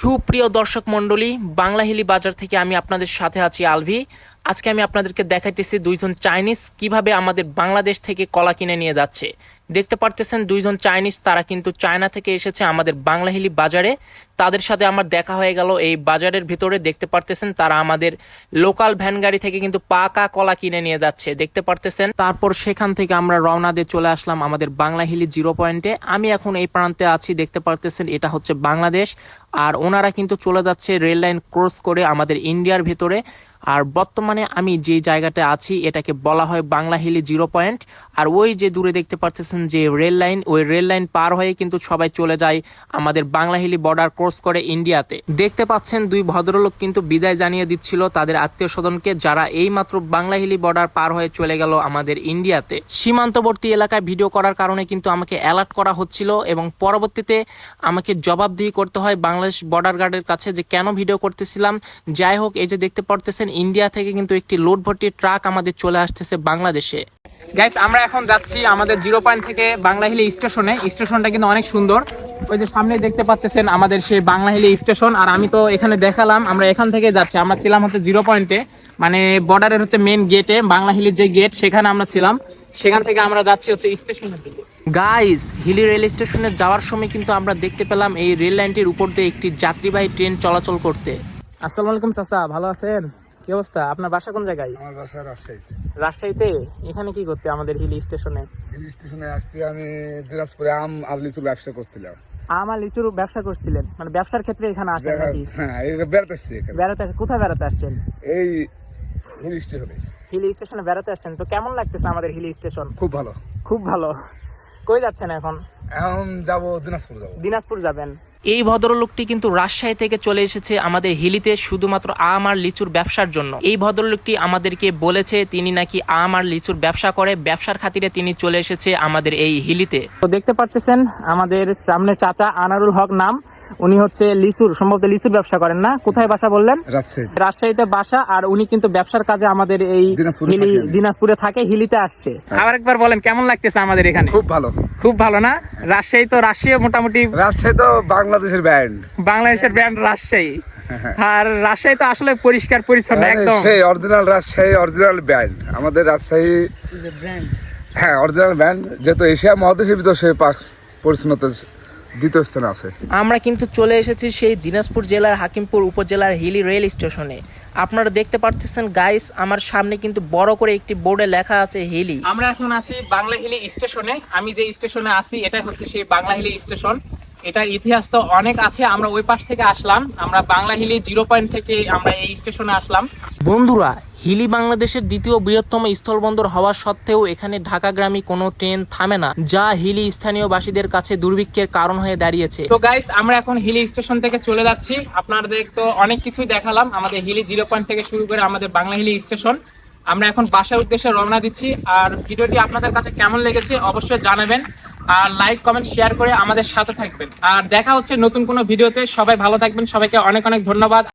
সুপ্রিয় দর্শক বাংলা হিলি বাজার থেকে আমি আপনাদের সাথে আছি আলভি। আজকে আমি আপনাদেরকে দেখাইতেছি দুইজন চাইনিজ কীভাবে আমাদের বাংলাদেশ থেকে কলা কিনে নিয়ে যাচ্ছে। দেখতে পারতেছেন দুইজন চাইনিজ, তারা কিন্তু চায়না থেকে এসেছে আমাদের বাংলা হিলি বাজারে। তাদের সাথে আমার দেখা হয়ে গেল এই বাজারের ভিতরে, দেখতে পারতেছেন তারা আমাদের লোকাল ভ্যান গাড়ি থেকে কিন্তু পাকা কলা কিনে নিয়ে যাচ্ছে, দেখতে পারতেছেন। তারপর সেখান থেকে আমরা রওনা দিয়ে চলে আসলাম আমাদের বাংলা হিলি জিরো পয়েন্টে। আমি এখন এই প্রান্তে আছি, দেখতে পারতেছেন এটা হচ্ছে বাংলাদেশ। আর ওনারা কিন্তু চলে যাচ্ছে রেল লাইন ক্রস করে আমাদের ইন্ডিয়ার ভিতরে। আর বর্তমানে আমি যে জায়গাটা আছি, এটাকে বলা হয় বাংলা হিলি জিরো পয়েন্ট। আর ওই যে দূরে দেখতে পাচ্ছেন যে রেল লাইন, ওই রেল লাইন পার হয়ে কিন্তু সবাই চলে যায় আমাদের বাংলা হিলি বর্ডার ক্রস করে ইন্ডিয়াতে। দেখতে পাচ্ছেন দুই ভদ্রলোক কিন্তু বিদায় জানিয়ে দিচ্ছিল তাদের আত্মীয় স্বজনকে যারা এইমাত্র বাংলা হিলি বর্ডার পার হয়ে চলে গেল আমাদের ইন্ডিয়াতে। সীমান্তবর্তী এলাকায় ভিডিও করার কারণে কিন্তু আমাকে অ্যালার্ট করা হচ্ছিল এবং পরবর্তীতে আমাকে জবাবদিহি করতে হয় বাংলাদেশ বর্ডার গার্ডের কাছে যে কেন ভিডিও করতেছিলাম। যাই হোক, এই যে দেখতে পারতেছেন ইন্ডিয়া থেকে কিন্তু একটি লোড ভর্তি ট্রাক আমাদের চলে আসতেছে বাংলাদেশে। গাইস আমরা এখন যাচ্ছি আমাদের জিরো পয়েন্ট থেকে বাংলা হিলি স্টেশনে। স্টেশনটা কিন্তু অনেক সুন্দর। ওই যে সামনে দেখতে পাচ্ছেন আমাদের সেই বাংলা হিলি স্টেশন। আর আমি তো এখানে দেখালাম আমরা এখান থেকে যাচ্ছি। আমরা ছিলাম হচ্ছে জিরো পয়েন্টে মানে বর্ডারের হচ্ছে মেন গেটে বাংলা হিলির যে গেট সেখানে আমরা ছিলাম। সেখান থেকে আমরা যাচ্ছি হচ্ছে স্টেশনের দিকে। গাইস হিলি রেল স্টেশনে যাওয়ার সময় কিন্তু আমরা দেখতে পেলাম এই রেল লাইনটির উপর দিয়ে একটি যাত্রীবাহী ট্রেন চলাচল করতে। আসসালামু আলাইকুম চাচা। ভালো আছেন? কি অবস্থা? আপনার বাসা কোন জায়গায়? আমার বাসা রাজশাহীতে। রাজশাহীতে? এখানে কি করতে আমাদের হিলি স্টেশনে হিল স্টেশনে আসতে আমি দিনাজপুরে আম আর লিচুর ব্যবসা করছিলাম। আম আমার লিচুর ব্যবসা করছিলেন? মানে ব্যবসার ক্ষেত্রে এখানে আসেন নাকি? হ্যাঁ বেড়াতে আসছি বেড়াতে কোথায় বেড়াতে আসছেন? এই হিল স্টেশনে হিলি স্টেশনে বেড়াতে আসছেন। তো কেমন লাগতেছে আমাদের হিলি স্টেশন খুব ভালো। খুব ভালো। কই যাচ্ছেন এখন? এখন যাব দিনাজপুর যাব। দিনাজপুর যাবেন। এই ভদ্রলোকটি কিন্তু রাজশাহী থেকে চলে এসেছে আমাদের হিলিতে শুধুমাত্র আম আর লিচুর ব্যবসার জন্য। এই ভদ্রলোকটি আমাদেরকে বলেছে তিনি নাকি আম আর লিচুর ব্যবসা করে ব্যবসার খাতিরে তিনি চলে এসেছে আমাদের এই হিলিতে। তো দেখতে পারতেছেন আমাদের সামনে চাচা আনারুল হক নাম। উনি হচ্ছে লিচুর সম্ভবত লিচুর ব্যবসা করেন না? কোথায় বাসা বললেন? রাজশাহীতে রাজশাহীতে বাসা আর উনি কিন্তু ব্যবসার কাজে আমাদের এই হিলি দিনাজপুরে থাকে হিলিতে আসছে। আবার একবার বলেন কেমন লাগতেছে আমাদের এখানে? খুব ভালো। খুব ভালো না? রাজশাহী তো রাজশাহী মোটামুটি রাজশাহী তো বাংলাদেশের ব্যান্ড বাংলাদেশের ব্র্যান্ড রাজশাহী। আর রাজশাহী তো আসলে পরিষ্কার পরিচ্ছন্ন একদম। সেই অরিজিনাল রাজশাহী অরিজিনাল ব্যান্ড আমাদের রাজশাহী হ্যাঁ অরিজিনাল ব্যান্ড যেহেতু এশিয়া মহাদেশের ভিতর সে পাক- পরিচ্ছন্নতা দ্বিতীয় স্থানে আছে। আমরা কিন্তু চলে এসেছি সেই দিনাজপুর জেলার হাকিমপুর উপজেলার হিলি রেল স্টেশনে। আপনারা দেখতে পারতেছেন গাইস আমার সামনে কিন্তু বড় করে একটি বোর্ডে লেখা আছে হিলি। আমরা এখন আছি বাংলা হিলি স্টেশনে। আমি যে স্টেশনে আছি এটা হচ্ছে সেই বাংলা হিলি স্টেশন। এটার ইতিহাস তো অনেক আছে আমরা ওই পাশ থেকে আসলাম। আমরা বাংলা হিলি জিরো পয়েন্ট থেকে আমরা এই স্টেশনে আসলাম। বন্ধুরা হিলি বাংলাদেশের দ্বিতীয় বৃহত্তম স্থলবন্দর হওয়া সত্ত্বেও এখানে ঢাকাগ্রামী কোনো ট্রেন থামে না যা হিলি স্থানীয় বাসীদের কাছে দুর্ভিক্ষের কারণ হয়ে দাঁড়িয়েছে। তো গাইস আমরা এখন হিলি স্টেশন থেকে চলে যাচ্ছি। আপনাদের তো অনেক কিছুই দেখালাম আমাদের হিলি জিরো পয়েন্ট থেকে শুরু করে আমাদের বাংলা হিলি স্টেশন। আমরা এখন বাসার উদ্দেশ্যে রওনা দিচ্ছি আর ভিডিওটি আপনাদের কাছে কেমন লেগেছে অবশ্যই জানাবেন। আর লাইক কমেন্ট শেয়ার করে আমাদের সাথে থাকবেন। আর দেখা হচ্ছে নতুন কোনো ভিডিওতে। সবাই ভালো থাকবেন। সবাইকে অনেক অনেক ধন্যবাদ।